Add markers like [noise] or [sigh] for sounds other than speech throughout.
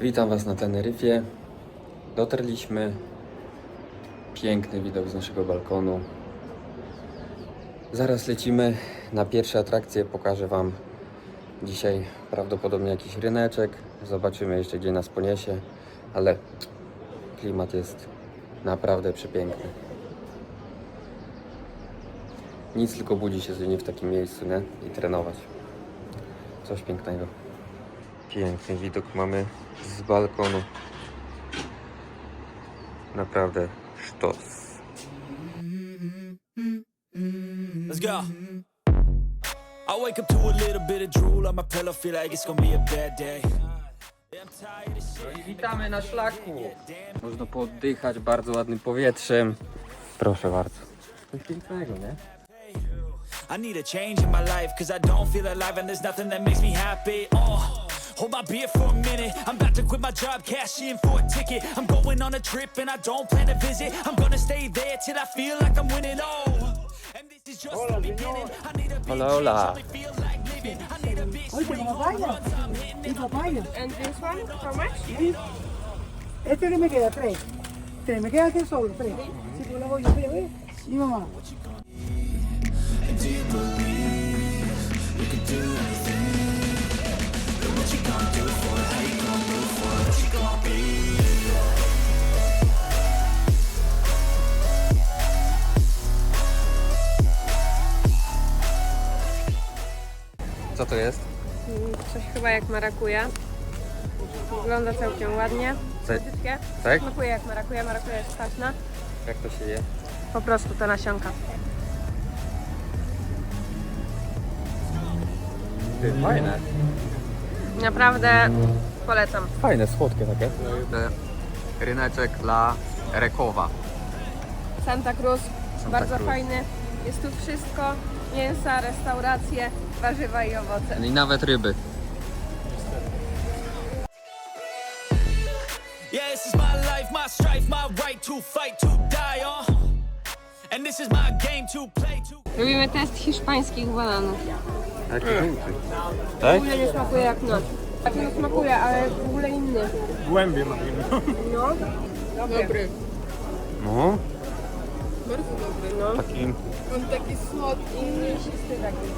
Witam Was na Teneryfie. Dotarliśmy. Piękny widok z naszego balkonu. Zaraz lecimy na pierwsze atrakcje. Pokażę Wam dzisiaj prawdopodobnie jakiś ryneczek. Zobaczymy jeszcze gdzie nas poniesie, ale klimat jest naprawdę przepiękny. Nic tylko budzi się codziennie w takim miejscu, nie? I trenować. Coś pięknego. Piękny widok mamy z balkonu. Naprawdę sztos. Let's go. I wake up to a little bit of drool on my pillow, feel like it's gonna be a bad day. Of shit. Witamy na szlaku. Można pooddychać bardzo ładnym powietrzem. Proszę bardzo. Coś pięknego, nie? I need a change in my life, cause I don't feel alive and there's nothing that makes me happy. Oh, hold my beer for a minute. I'm about to quit my job, cash in for a ticket. I'm going on a trip and I don't plan to visit. I'm gonna stay there till I feel like I'm winning. Oh, and this is just the beginning. I need a big Hola, hola. change, only feel like living. I need a big swing, papaya. I'm hitting Y papaya. And this one, how much? Este que me queda, tres. Tres, me queda que solo, tres. Si tú lo voy yo, pero ve. Mi mamá. Co to jest? Mm, Coś chyba jak marakuja. Wygląda całkiem ładnie. Tak? Smakuje jak marakuja, marakuja jest kwaśna. Jak to się je? Po prostu to nasionka. Fajne. Naprawdę polecam. Fajne, słodkie takie. Ryneczek dla Rekowa. Santa Cruz, bardzo Cruz. fajny. Jest tu wszystko. Mięsa, restauracje, warzywa i owoce. I nawet ryby. Yeah, this is my life, my strife, my right to fight, to die on. And this is my game to play to. Robimy test hiszpańskich bananów. Jaki żółty. W Tak? ogóle nie smakuje jak nasz. Tak no smakuje, ale w ogóle inny. Głębie ma inną. No. Dobry. No, Bardzo dobry, no. taki On taki słodki, mięsisty taki.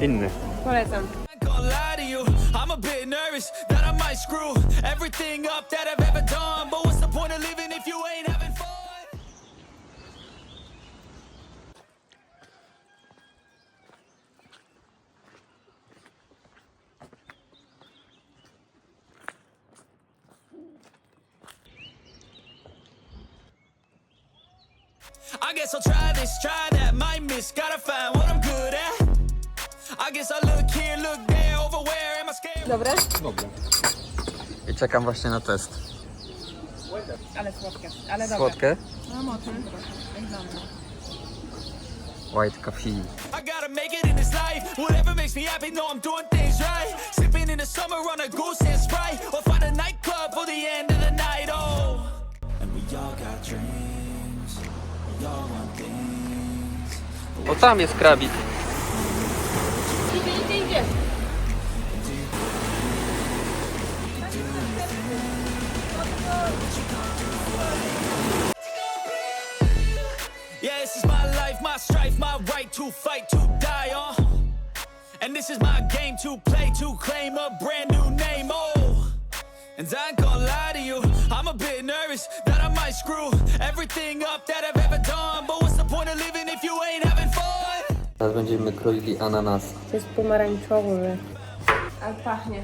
Inny. Polecam. ain't gonna lie to you, I'm a bit nervous that I might screw everything up that I've ever done. But what's the point of living if you ain't having fun? I guess I'll try this, try that, might miss, gotta find what I'm good at. Dobre? I czekam właśnie na test. Ale słodkie, ale dobre. Słodkie? No mocno. Jak dla mnie. White coffee. I gotta make it in this life. Whatever makes me happy, know I'm doing things right. Sipping in the summer on a goose and sprite, or find a nightclub for the end of the night. Oh, and we all got dreams. We all want things. O tam jest krabik. Yeah, this is my life, my strife, my right to fight, to die on. And this is my game to play, to claim a brand new name. Oh, and I ain't gonna lie to you, I'm a bit nervous that I might screw everything up that I've ever done. But what's the point of living if you ain't having fun? Teraz będziemy kroili ananas. To jest pomarańczowy. Ale pachnie.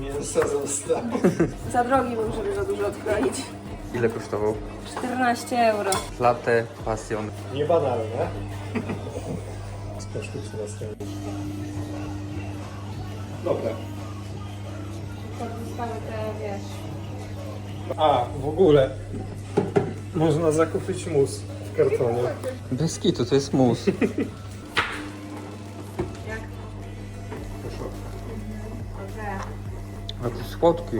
Mięsa zostało. [laughs] Za drogi był, żeby za dużo odkroić. Ile kosztował? 14 euro. Latte passion. Niebanalne. Skosztuć [laughs] na stronie. Dobra. Podstawy te, wiesz... A, w ogóle. Można zakupić mus w kartonie. Bez kitu, to jest mus. Jak? Proszę. Dobrze. Jaki słodki.